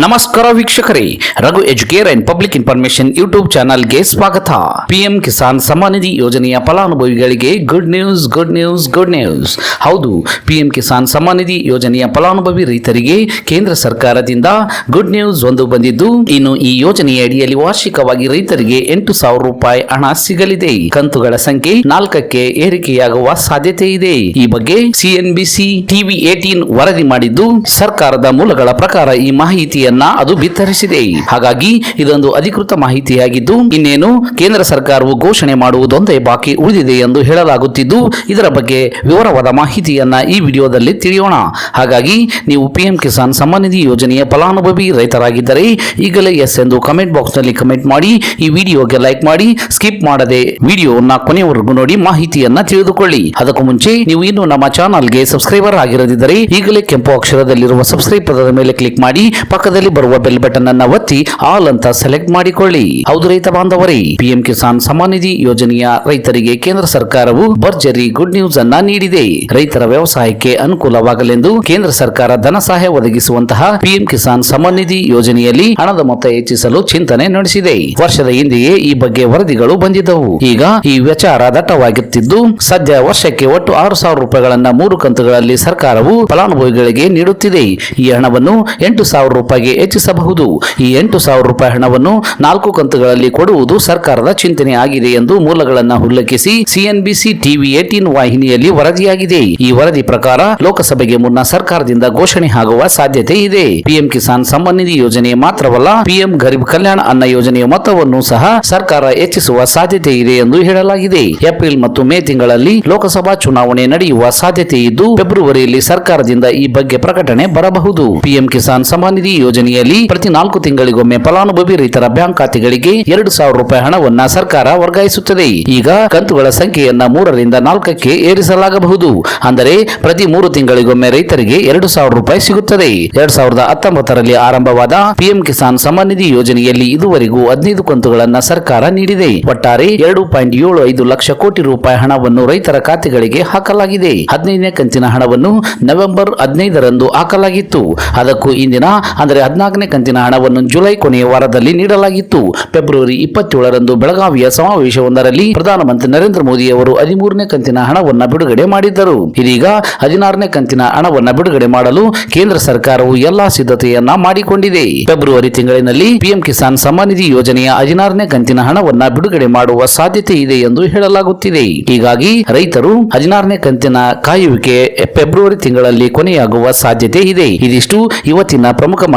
ನಮಸ್ಕಾರ ವೀಕ್ಷಕರೇ, Raghu Educare and public information YouTube ಚಾನಲ್ಗೆ ಸ್ವಾಗತ. ಪಿಎಂ ಕಿಸಾನ್ ಸಮ್ಮಾನ್ ನಿಧಿ ಯೋಜನೆಯ ಫಲಾನುಭವಿಗಳಿಗೆ good news good news good news ಹೌದು ಪಿಎಂ ಕಿಸಾನ್ ಸಮ್ಮಾನ್ ನಿಧಿ ಯೋಜನೆಯ ಫಲಾನುಭವಿ ರೈತರಿಗೆ ಕೇಂದ್ರ ಸರ್ಕಾರದಿಂದ ಗುಡ್ ನ್ಯೂಸ್ ಒಂದು ಬಂದಿದ್ದು, ಇನ್ನು ಈ ಯೋಜನೆಯ ಅಡಿಯಲ್ಲಿ ವಾರ್ಷಿಕವಾಗಿ ರೈತರಿಗೆ ಎಂಟು ಸಾವಿರ ರೂಪಾಯಿ ಹಣ ಸಿಗಲಿದೆ. ಕಂತುಗಳ ಸಂಖ್ಯೆ ನಾಲ್ಕಕ್ಕೆ ಏರಿಕೆಯಾಗುವ ಸಾಧ್ಯತೆ ಇದೆ. ಈ ಬಗ್ಗೆ ಸಿಎನ್ಬಿಸಿ ಟಿವಿ ಏಟೀನ್ ವರದಿ ಮಾಡಿದ್ದು, ಸರ್ಕಾರದ ಮೂಲಗಳ ಪ್ರಕಾರ ಈ ಮಾಹಿತಿಯನ್ನ ಅದು ಬಿತ್ತರಿಸಿದೆ. ಹಾಗಾಗಿ ಇದೊಂದು ಅಧಿಕೃತ ಮಾಹಿತಿಯಾಗಿದ್ದು, ಇನ್ನೇನು ಕೇಂದ್ರ ಸರ್ಕಾರವು ಘೋಷಣೆ ಮಾಡುವುದೊಂದೇ ಬಾಕಿ ಉಳಿದಿದೆ ಎಂದು ಹೇಳಲಾಗುತ್ತಿದ್ದು, ಇದರ ಬಗ್ಗೆ ವಿವರವಾದ ಮಾಹಿತಿಯನ್ನ ಈ ವಿಡಿಯೋದಲ್ಲಿ ತಿಳಿಯೋಣ. ಹಾಗಾಗಿ ನೀವು ಪಿಎಂ ಕಿಸಾನ್ ಸಮ್ಮಾನ ನಿಧಿ ಯೋಜನೆಯ ಫಲಾನುಭವಿ ರೈತರಾಗಿದ್ದರೆ, ಈಗಲೇ ಎಸ್ ಎಂದು ಕಮೆಂಟ್ ಬಾಕ್ಸ್ನಲ್ಲಿ ಕಮೆಂಟ್ ಮಾಡಿ, ಈ ವಿಡಿಯೋಗೆ ಲೈಕ್ ಮಾಡಿ, ಸ್ಕಿಪ್ ಮಾಡದೆ ವಿಡಿಯೋನ ಕೊನೆಯವರೆಗೂ ನೋಡಿ ಮಾಹಿತಿಯನ್ನ ತಿಳಿದುಕೊಳ್ಳಿ. ಅದಕ್ಕೂ ಮುಂಚೆ ನೀವು ಇನ್ನು ನಮ್ಮ ಚಾನಲ್ಗೆ ಸಬ್ಸ್ಕ್ರೈಬರ್ ಆಗಿರದಿದ್ದರೆ, ಈಗಲೇ ಕೆಂಪು ಅಕ್ಷರದಲ್ಲಿರುವ ಸಬ್ಸ್ಕ್ರೈಬ್ ಪದದ ಮೇಲೆ ಕ್ಲಿಕ್ ಮಾಡಿ ಪಕ್ಕದಲ್ಲಿ ಬರುವ ಬೆಲ್ ಬಟನ್ ಅನ್ನ ಒತ್ತಿ ಆಲ್ ಅಂತ ಸೆಲೆಕ್ಟ್ ಮಾಡಿಕೊಳ್ಳಿ. ಹೌದು ರೈತ ಬಾಂಧವರೇ ಪಿಎಂ ಕಿಸಾನ್ ಸಮ್ಮಾನ್ ನಿಧಿ ಯೋಜನೆಯ ರೈತರಿಗೆ ಕೇಂದ್ರ ಸರ್ಕಾರವು ಭರ್ಜರಿ ಗುಡ್ ನ್ಯೂಸ್ ಅನ್ನ ನೀಡಿದೆ. ರೈತರ ವ್ಯವಸಾಯಕ್ಕೆ ಅನುಕೂಲವಾಗಲೆಂದು ಕೇಂದ್ರ ಸರ್ಕಾರ ಧನ ಸಹಾಯ ಒದಗಿಸುವಂತಹ ಪಿಎಂ ಕಿಸಾನ್ ಸಮ್ಮಾನ್ ನಿಧಿ ಯೋಜನೆಯಲ್ಲಿ ಹಣದ ಮೊತ್ತ ಹೆಚ್ಚಿಸಲು ಚಿಂತನೆ ನಡೆಸಿದೆ. ವರ್ಷದ ಹಿಂದೆಯೇ ಈ ಬಗ್ಗೆ ವರದಿಗಳು ಬಂದಿದ್ದವು. ಈಗ ಈ ವಿಚಾರ ದಟ್ಟವಾಗುತ್ತಿದ್ದು, ಸದ್ಯ ವರ್ಷಕ್ಕೆ ಒಟ್ಟು ಆರು ಸಾವಿರ ರೂಪಾಯಿಗಳನ್ನ ಮೂರು ಕಂತುಗಳಲ್ಲಿ ಸರ್ಕಾರವು ಫಲಾನುಭವಿಗಳಿಗೆ ನೀಡುತ್ತಿದೆ. ಈ ಹಣವನ್ನು ಎಂಟು ಸಾವಿರ ರೂಪಾಯಿಗೆ ಹೆಚ್ಚಿಸಬಹುದು. ಈ ಎಂಟು ಸಾವಿರ ರೂಪಾಯಿ ಹಣವನ್ನು ನಾಲ್ಕು ಕಂತುಗಳಲ್ಲಿ ಕೊಡುವುದು ಸರ್ಕಾರದ ಚಿಂತನೆ ಆಗಿದೆ ಎಂದು ಮೂಲಗಳನ್ನು ಉಲ್ಲೇಖಿಸಿ ಸಿಎನ್ಬಿಸಿ ಟಿವಿ ಏಟೀನ್ ವಾಹಿನಿಯಲ್ಲಿ ವರದಿಯಾಗಿದೆ. ಈ ವರದಿ ಪ್ರಕಾರ ಲೋಕಸಭೆಗೆ ಮುನ್ನ ಸರ್ಕಾರದಿಂದ ಘೋಷಣೆ ಆಗುವ ಸಾಧ್ಯತೆ ಇದೆ. ಪಿಎಂ ಕಿಸಾನ್ ನಿಧಿ ಯೋಜನೆ ಮಾತ್ರವಲ್ಲ, ಪಿಎಂ ಗರೀಬ್ ಕಲ್ಯಾಣ ಅನ್ನ ಯೋಜನೆಯ ಮೊತ್ತವನ್ನು ಸಹ ಸರ್ಕಾರ ಹೆಚ್ಚಿಸುವ ಸಾಧ್ಯತೆ ಇದೆ ಎಂದು ಹೇಳಲಾಗಿದೆ. ಏಪ್ರಿಲ್ ಮತ್ತು ಮೇ ತಿಂಗಳಲ್ಲಿ ಲೋಕಸಭಾ ಚುನಾವಣೆ ನಡೆಯುವ ಸಾಧ್ಯತೆ ಇದ್ದು, ಫೆಬ್ರವರಿಯಲ್ಲಿ ಸರ್ಕಾರದಿಂದ ಈ ಬಗ್ಗೆ ಪ್ರಕಟಣೆ ಬರಬಹುದು. ಪಿಎಂ ಕಿಸಾನ್ ನಿಧಿ ಯೋಜನೆಯಲ್ಲಿ ಪ್ರತಿ ನಾಲ್ಕು ತಿಂಗಳಿಗೊಮ್ಮೆ ಫಲಾನುಭವಿ ರೈತರ ಬ್ಯಾಂಕ್ ಖಾತೆಗಳಿಗೆ ಎರಡು ಸಾವಿರ ರೂಪಾಯಿ ಹಣವನ್ನ ಸರ್ಕಾರ ವರ್ಗಾಯಿಸುತ್ತದೆ. ಈಗ ಕಂತುಗಳ ಸಂಖ್ಯೆಯನ್ನ ಮೂರರಿಂದ ನಾಲ್ಕಕ್ಕೆ ಏರಿಸಲಾಗಬಹುದು. ಅಂದರೆ ಪ್ರತಿ ಮೂರು ತಿಂಗಳಿಗೊಮ್ಮೆ ರೈತರಿಗೆ ಎರಡು ಸಾವಿರ ರೂಪಾಯಿ ಸಿಗುತ್ತದೆ. ಎರಡ್ ಸಾವಿರದ ಹತ್ತೊಂಬತ್ತರಲ್ಲಿ ಆರಂಭವಾದ ಪಿಎಂ ಕಿಸಾನ್ ಸಮ್ಮಾನ್ ನಿಧಿ ಯೋಜನೆಯಲ್ಲಿ ಇದುವರೆಗೂ ಹದಿನೈದು ಕಂತುಗಳನ್ನ ಸರ್ಕಾರ ನೀಡಿದೆ. ಒಟ್ಟಾರೆ ಎರಡು ಪಾಯಿಂಟ್ ಏಳು ಐದು ಲಕ್ಷ ಕೋಟಿ ರೂಪಾಯಿ ಹಣವನ್ನು ರೈತರ ಖಾತೆಗಳಿಗೆ ಹಾಕಲಾಗಿದೆ. ಹದಿನೈದನೇ ಕಂತಿನ ಹಣವನ್ನು ನವೆಂಬರ್ ಹದಿನೈದರಂದು ಹಾಕಲಾಗಿತ್ತು. ಅದಕ್ಕೂ ಇಂದಿನ ಅಂದರೆ ಹದಿನಾಲ್ಕನೇ ಕಂತಿನ ಹಣವನ್ನು ಜುಲೈ ಕೊನೆಯ ವಾರದಲ್ಲಿ ನೀಡಲಾಗಿತ್ತು. ಫೆಬ್ರವರಿ ಇಪ್ಪತ್ತೇಳರಂದು ಬೆಳಗಾವಿಯ ಸಮಾವೇಶವೊಂದರಲ್ಲಿ ಪ್ರಧಾನಮಂತ್ರಿ ನರೇಂದ್ರ ಮೋದಿ ಅವರು ಹದಿಮೂರನೇ ಕಂತಿನ ಹಣವನ್ನು ಬಿಡುಗಡೆ ಮಾಡಿದ್ದರು. ಇದೀಗ ಹದಿನಾರನೇ ಕಂತಿನ ಹಣವನ್ನು ಬಿಡುಗಡೆ ಮಾಡಲು ಕೇಂದ್ರ ಸರ್ಕಾರವು ಎಲ್ಲಾ ಸಿದ್ಧತೆಯನ್ನ ಮಾಡಿಕೊಂಡಿದೆ. ಫೆಬ್ರವರಿ ತಿಂಗಳಿನಲ್ಲಿ ಪಿಎಂ ಕಿಸಾನ್ ಸಮ್ಮಾನ್ ನಿಧಿ ಯೋಜನೆಯ ಹದಿನಾರನೇ ಕಂತಿನ ಹಣವನ್ನು ಬಿಡುಗಡೆ ಮಾಡುವ ಸಾಧ್ಯತೆ ಇದೆ ಎಂದು ಹೇಳಲಾಗುತ್ತಿದೆ. ಹೀಗಾಗಿ ರೈತರು ಹದಿನಾರನೇ ಕಂತಿನ ಕಾಯುವಿಕೆ ಫೆಬ್ರವರಿ ತಿಂಗಳಲ್ಲಿ ಕೊನೆಯಾಗುವ ಸಾಧ್ಯತೆ ಇದೆ. ಇದಿಷ್ಟು ಇವತ್ತಿನ ಪ್ರಮುಖ